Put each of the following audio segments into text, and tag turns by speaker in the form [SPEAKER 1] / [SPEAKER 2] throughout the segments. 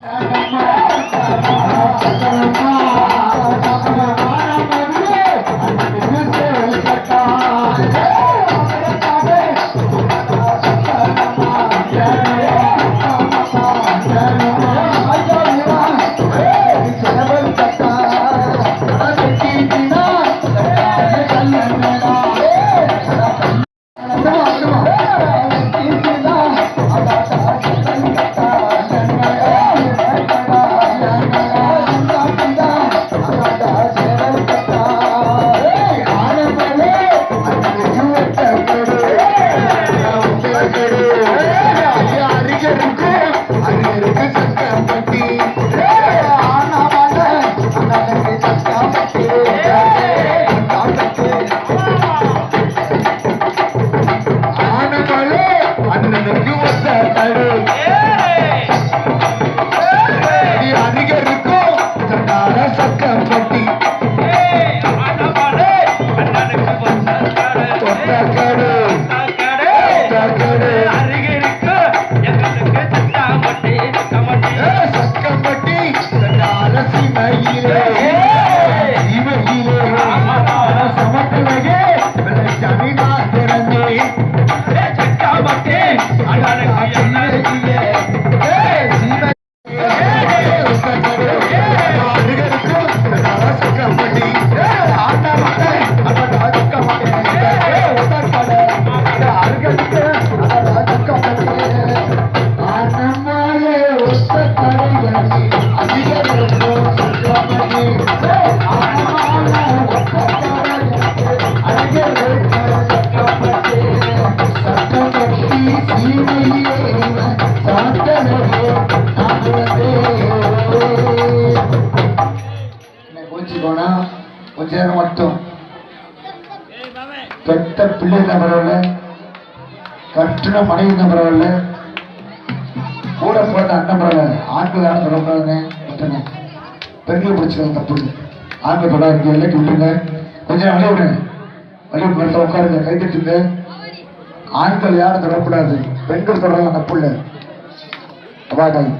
[SPEAKER 1] Thank you. கொஞ்ச நேரம் மட்டும் பெத்த பிள்ளை நபரவில்லை கட்டின மனைவி நபரவில்லை கூட போட்ட அண்ணன் பரவாயில்ல ஆண்கள் யாரும் தொடக்கூடாதுங்க விட்டுருங்க பெண்களை தப்பு ஆண்கள் தொடாதீங்க இலக்கி விட்டுருங்க கொஞ்ச நேரம் வழி விடுங்க வழி விட்டு உட்காருங்க கை தட்டுங்க ஆண்கள் யாரும் தொடக்கூடாது பெண்கள் தொடரலாம் தப்பு இல்லை. அவாடாய்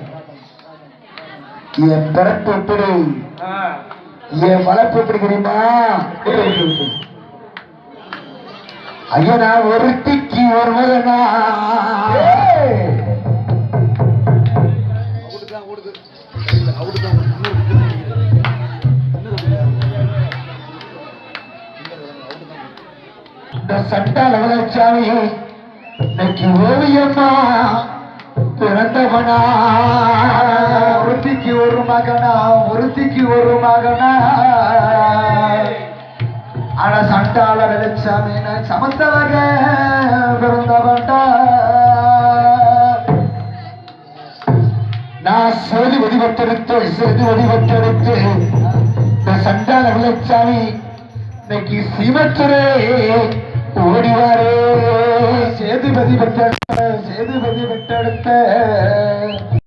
[SPEAKER 1] என் பிறப்பு எப்படி? என் வளர்ப்பு எப்படி தெரியுமா? விட்டு, ஐயா நான் ஒருத்திக்கு ஒரு மகனா? இந்த சட்டால வளர்ச்சாமி இன்னைக்கு ஓவியம்மா பிறந்தவனா? ஒருத்திக்கு ஒரு மகனா ஒருத்திக்கு ஒரு மகனா? ஆனா சண்டால வெளிச்சாமி சமத்தவக பிறந்தவன்டா? நான் செய்தி வடிவத்தெடுத்து செய்தி வடிவத்தெடுத்து இந்த சண்டால விளைச்சாமி இன்னைக்கு சிவத்துறை. ஓடிவாரே. சேதுபதி பெற்றெடுத்த சேதுபதி பெற்றெடுத்த.